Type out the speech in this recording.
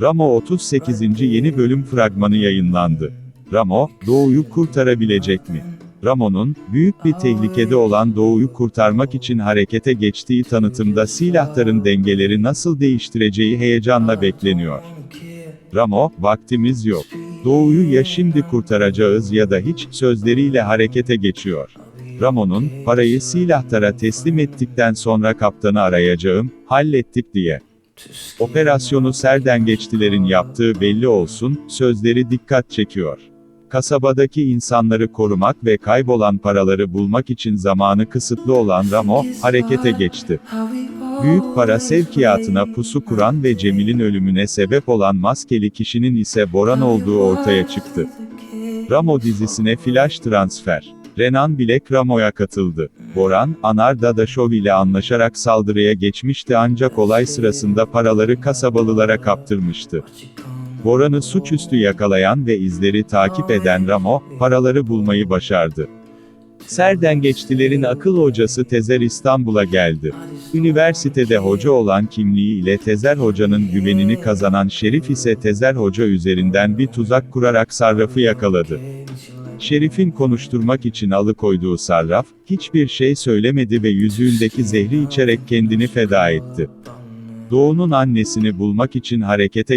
Ramo 38. yeni bölüm fragmanı yayınlandı. Ramo, Doğu'yu kurtarabilecek mi? Ramo'nun, büyük bir tehlikede olan Doğu'yu kurtarmak için harekete geçtiği tanıtımda silahların dengeleri nasıl değiştireceği heyecanla bekleniyor. Ramo, vaktimiz yok. Doğu'yu ya şimdi kurtaracağız ya da hiç, sözleriyle harekete geçiyor. Ramo'nun, parayı silahtara teslim ettikten sonra kaptanı arayacağım, hallettik diye. Operasyonu serdengeçtilerin yaptığı belli olsun, sözleri dikkat çekiyor. Kasabadaki insanları korumak ve kaybolan paraları bulmak için zamanı kısıtlı olan Ramo, harekete geçti. Büyük para sevkiyatına pusu kuran ve Cemil'in ölümüne sebep olan maskeli kişinin ise Boran olduğu ortaya çıktı. Ramo dizisine flash transfer. Renan Bilek Ramo'ya katıldı. Boran, Anar Dadaşov ile anlaşarak saldırıya geçmişti ancak olay sırasında paraları kasabalılara kaptırmıştı. Boran'ı suçüstü yakalayan ve izleri takip eden Ramo, paraları bulmayı başardı. Serdengeçtilerin akıl hocası Tezer İstanbul'a geldi. Üniversitede hoca olan kimliği ile Tezer Hoca'nın güvenini kazanan Şerif ise Tezer Hoca üzerinden bir tuzak kurarak Sarraf'ı yakaladı. Şerif'in konuşturmak için alıkoyduğu Sarraf, hiçbir şey söylemedi ve yüzüğündeki zehri içerek kendini feda etti. Doğu'nun annesini bulmak için harekete